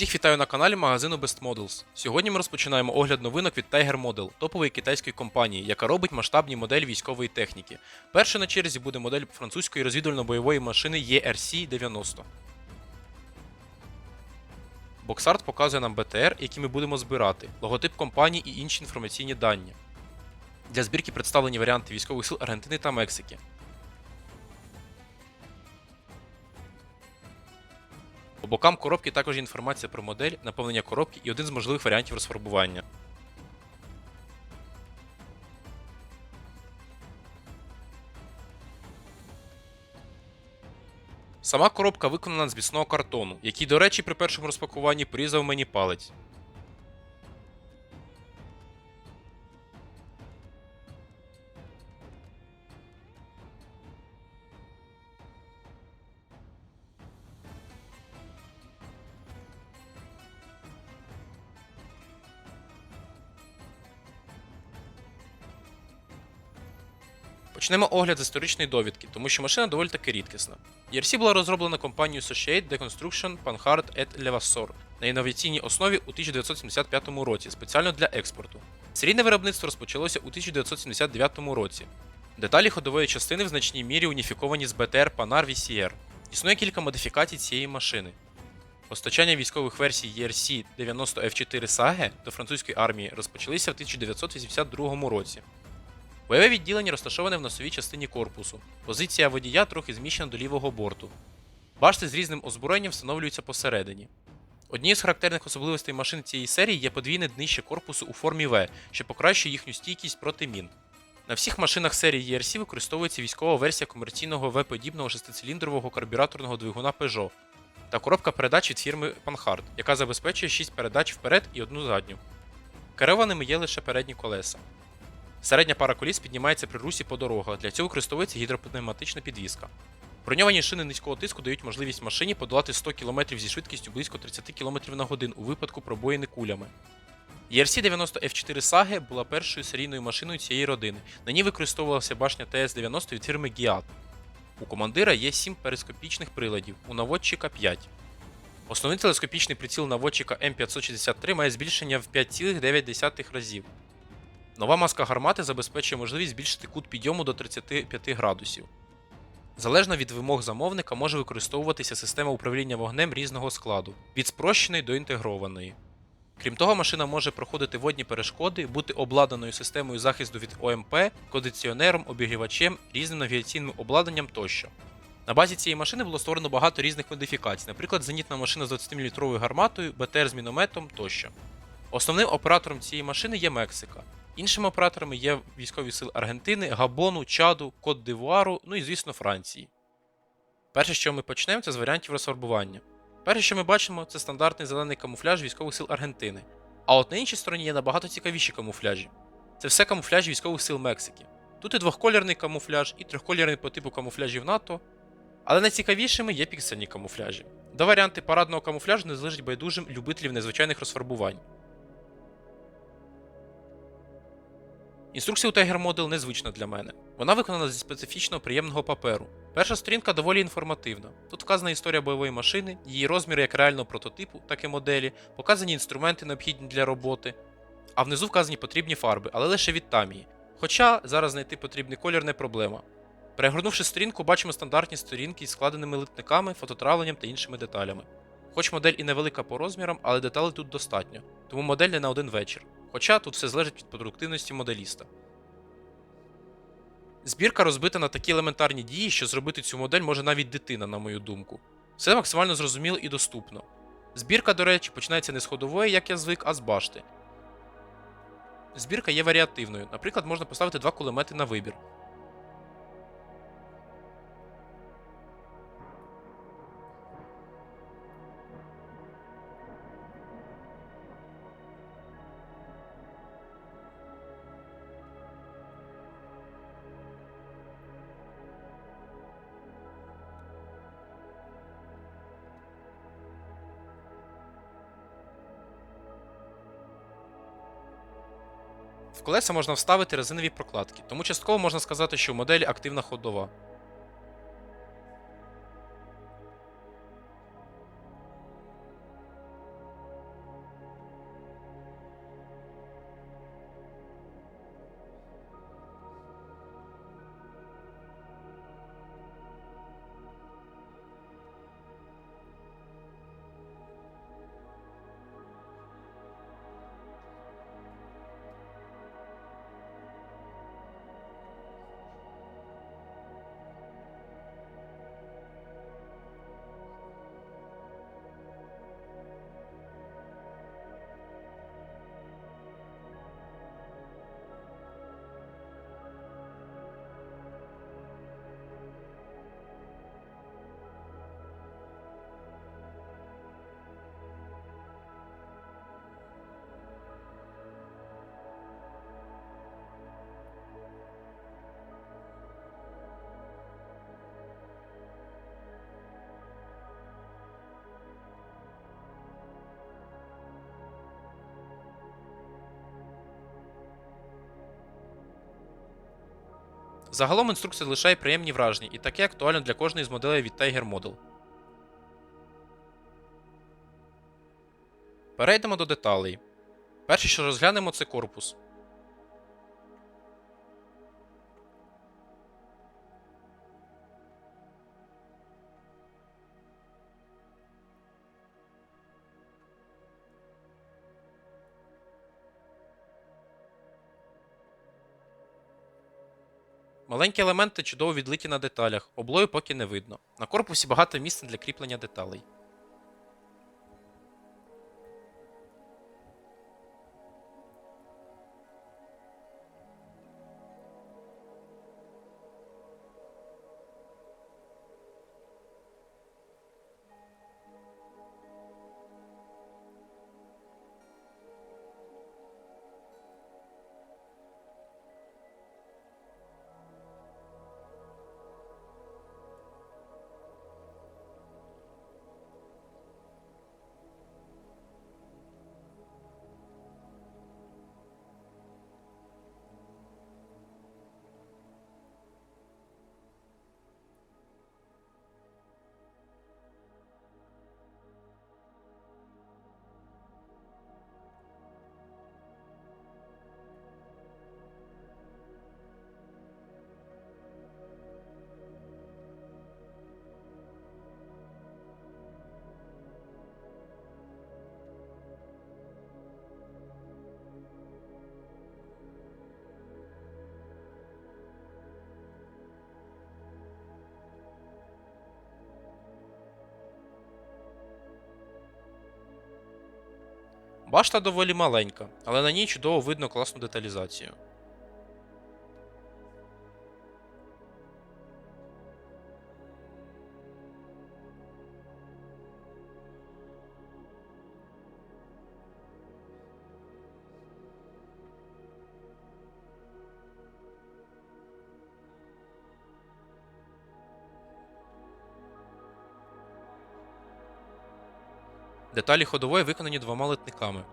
Всіх вітаю на каналі магазину Best Models. Сьогодні ми розпочинаємо огляд новинок від Tiger Model, топової китайської компанії, яка робить масштабні моделі військової техніки. Першою на черзі буде модель французької розвідувально-бойової машини ERC-90. Боксарт показує нам БТР, який ми будемо збирати, логотип компанії і інші інформаційні дані. Для збірки представлені варіанти військових сил Аргентини та Мексики. По бокам коробки також є інформація про модель, наповнення коробки і один з можливих варіантів розфарбування. Сама коробка виконана з міцного картону, який, до речі, при першому розпакуванні порізав мені палець. Почнемо огляд з історичної довідки, тому що машина доволі таки рідкісна. ERC була розроблена компанією Associated Deconstruction Panhard et Levasseur на інноваційній основі у 1975 році спеціально для експорту. Серійне виробництво розпочалося у 1979 році. Деталі ходової частини в значній мірі уніфіковані з BTR Panhard VCR. Існує кілька модифікацій цієї машини. Постачання військових версій ERC 90 F4 Sage до французької армії розпочалися в 1982 році. Бойове відділення розташоване в носовій частині корпусу. Позиція водія трохи зміщена до лівого борту. Башти з різним озброєнням встановлюються посередині. Однією з характерних особливостей машин цієї серії є подвійне днище корпусу у формі V, що покращує їхню стійкість проти мін. На всіх машинах серії ERC використовується військова версія комерційного V-подібного шестициліндрового карбюраторного двигуна Peugeot та коробка передач від фірми Panhard, яка забезпечує 6 передач вперед і одну задню. Керованими є лише передні колеса. Середня пара коліс піднімається при русі по дорогах. Для цього використовується гідропневматична підвізка. Броньовані шини низького тиску дають можливість машині подолати 100 км зі швидкістю близько 30 км на годину у випадку пробоїни кулями. ERC 90 F4 Sage була першою серійною машиною цієї родини. На ній використовувалася башня ТС-90 від фірми Giat. У командира є 7 перископічних приладів, у наводчика 5. Основний телескопічний приціл наводчика М563 має збільшення в 5,9 разів. Нова маска гармати забезпечує можливість збільшити кут підйому до 35 градусів. Залежно від вимог замовника може використовуватися система управління вогнем різного складу, від спрощеної до інтегрованої. Крім того, машина може проходити водні перешкоди, бути обладнаною системою захисту від ОМП, кондиціонером, обігрівачем, різним навігаційним обладнанням тощо. На базі цієї машини було створено багато різних модифікацій, наприклад, зенітна машина з 20-мм гарматою, БТР з мінометом тощо. Основним оператором цієї машини є Мексика. Іншими операторами є військові сили Аргентини, Габону, Чаду, Кот дивуару ну і, звісно, Франції. Перше, що ми почнемо, це з варіантів розфарбування. Перше, що ми бачимо, це стандартний зелений камуфляж військових сил Аргентини. А от на іншій стороні є набагато цікавіші камуфляжі. Це все камуфляж військових сил Мексики. Тут і двохколірний камуфляж, і трьохколірний по типу камуфляжів НАТО. Але найцікавішими є піксельні камуфляжі. До варіанти парадного камуфляжу не залежить байдужим любителів незвичайних розфарбувань. Інструкція у Tiger Model незвична для мене. Вона виконана зі специфічного приємного паперу. Перша сторінка доволі інформативна. Тут вказана історія бойової машини, її розміри як реального прототипу, так і моделі, показані інструменти, необхідні для роботи. А внизу вказані потрібні фарби, але лише від Тамії. Хоча зараз знайти потрібний колір не проблема. Перегорнувши сторінку, бачимо стандартні сторінки із складеними литниками, фототравленням та іншими деталями. Хоч модель і невелика по розмірам, але деталей тут достатньо, тому модель не на один вечір. Хоча тут все залежить від продуктивності моделіста. Збірка розбита на такі елементарні дії, що зробити цю модель може навіть дитина, на мою думку. Все максимально зрозуміло і доступно. Збірка, до речі, починається не з ходової, як я звик, а з башти. Збірка є варіативною. Наприклад, можна поставити два кулемети на вибір. В колеса можна вставити резинові прокладки, тому частково можна сказати, що модель активна ходова. Загалом інструкція залишає приємні враження і таке актуально для кожної з моделей від Tiger Model. Перейдемо до деталей. Перше, що розглянемо, це корпус. Маленькі елементи чудово відлиті на деталях, облою поки не видно. На корпусі багато місця для кріплення деталей. Башта доволі маленька, але на ній чудово видно класну деталізацію. Деталі ходової виконані двома литниками.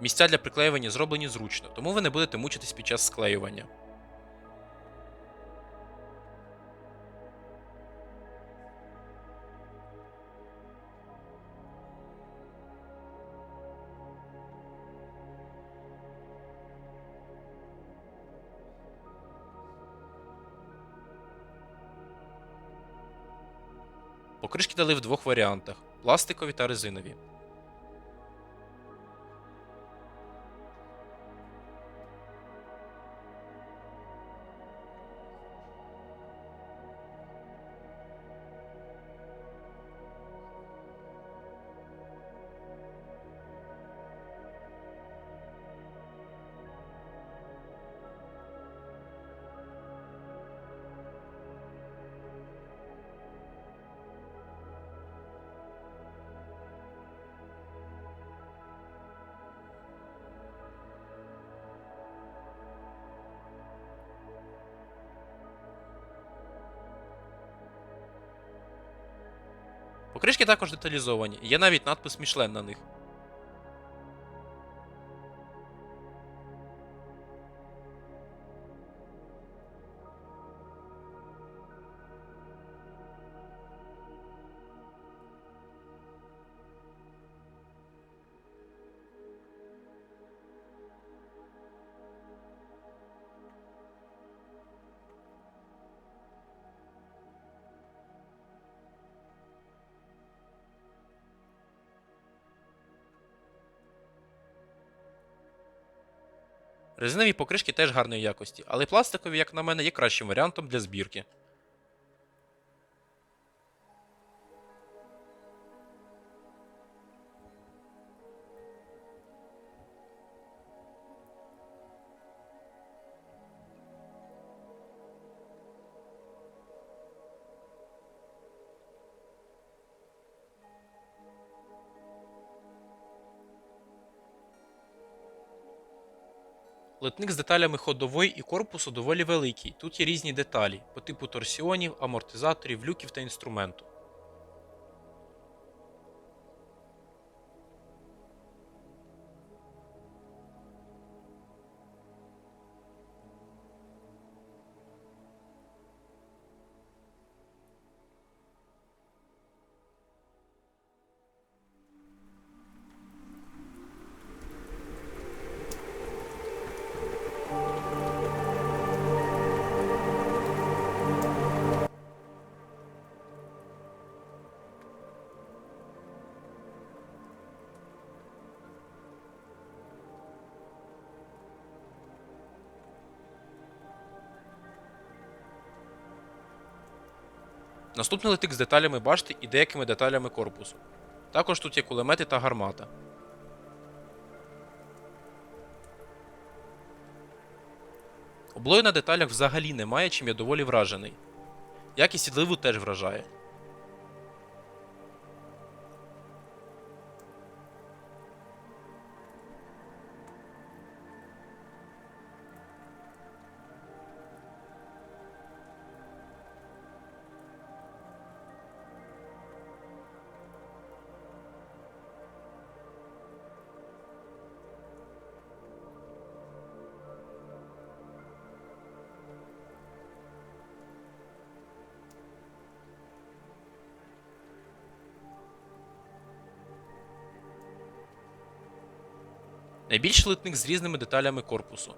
Місця для приклеювання зроблені зручно, тому ви не будете мучитись під час склеювання. Покришки дали в двох варіантах пластикові та резинові. Покришки також деталізовані, є навіть надпис Мішлен на них. Резинові покришки теж гарної якості, але пластикові, як на мене, є кращим варіантом для збірки. Литник з деталями ходової і корпусу доволі великий. Тут є різні деталі по типу торсіонів, амортизаторів, люків та інструменту. Наступний литик з деталями башти і деякими деталями корпусу. Також тут є кулемети та гармата. Облою на деталях взагалі немає, чим я доволі вражений. Якість відливу теж вражає. Найбільший литник з різними деталями корпусу.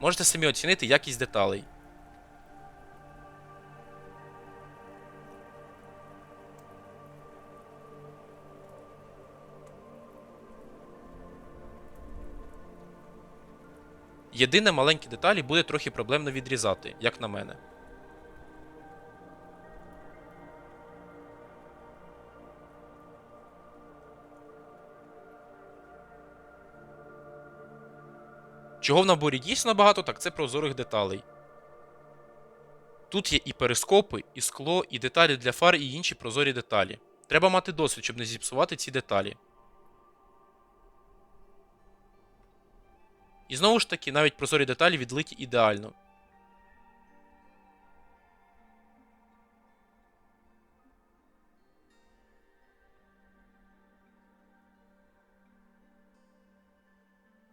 Можете самі оцінити якість деталей. Єдине маленькі деталі буде трохи проблемно відрізати, як на мене. Чого в наборі дійсно багато, так це прозорих деталей. Тут є і перископи, і скло, і деталі для фар, і інші прозорі деталі. Треба мати досвід, щоб не зіпсувати ці деталі. І знову ж таки, навіть прозорі деталі відлиті ідеально.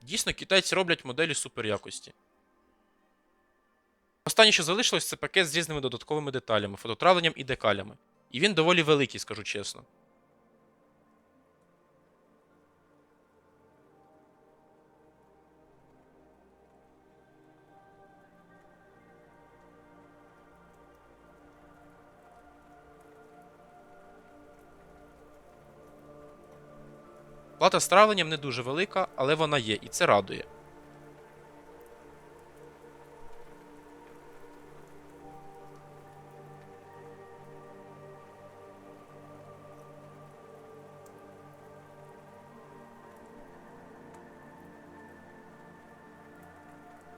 Дійсно, китайці роблять моделі супер якості. Останнє, що залишилось, це пакет з різними додатковими деталями, фототравленням і декалями. І він доволі великий, скажу чесно. Плата з травленням не дуже велика, але вона є, і це радує.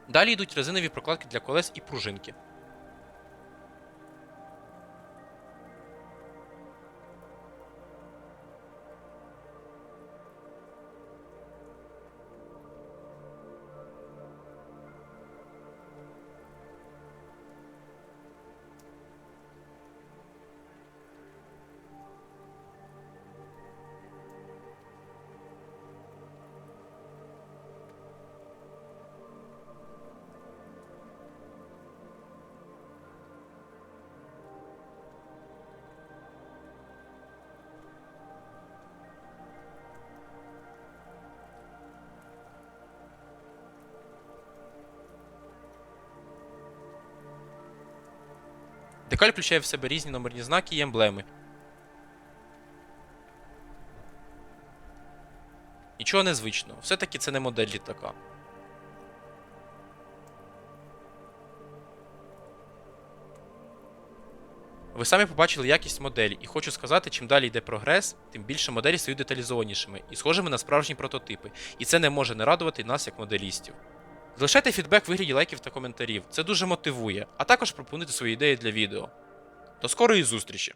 Далі йдуть резинові прокладки для колес і пружинки. Декаль включає в себе різні номерні знаки і емблеми. Нічого незвичного, все-таки це не модель літака. Ви самі побачили якість моделі, і хочу сказати, чим далі йде прогрес, тим більше моделі стають деталізованішими і схожими на справжні прототипи, і це не може не радувати нас як моделістів. Залишайте фідбек в вигляді лайків та коментарів, це дуже мотивує, а також пропонуйте свої ідеї для відео. До скорої зустрічі!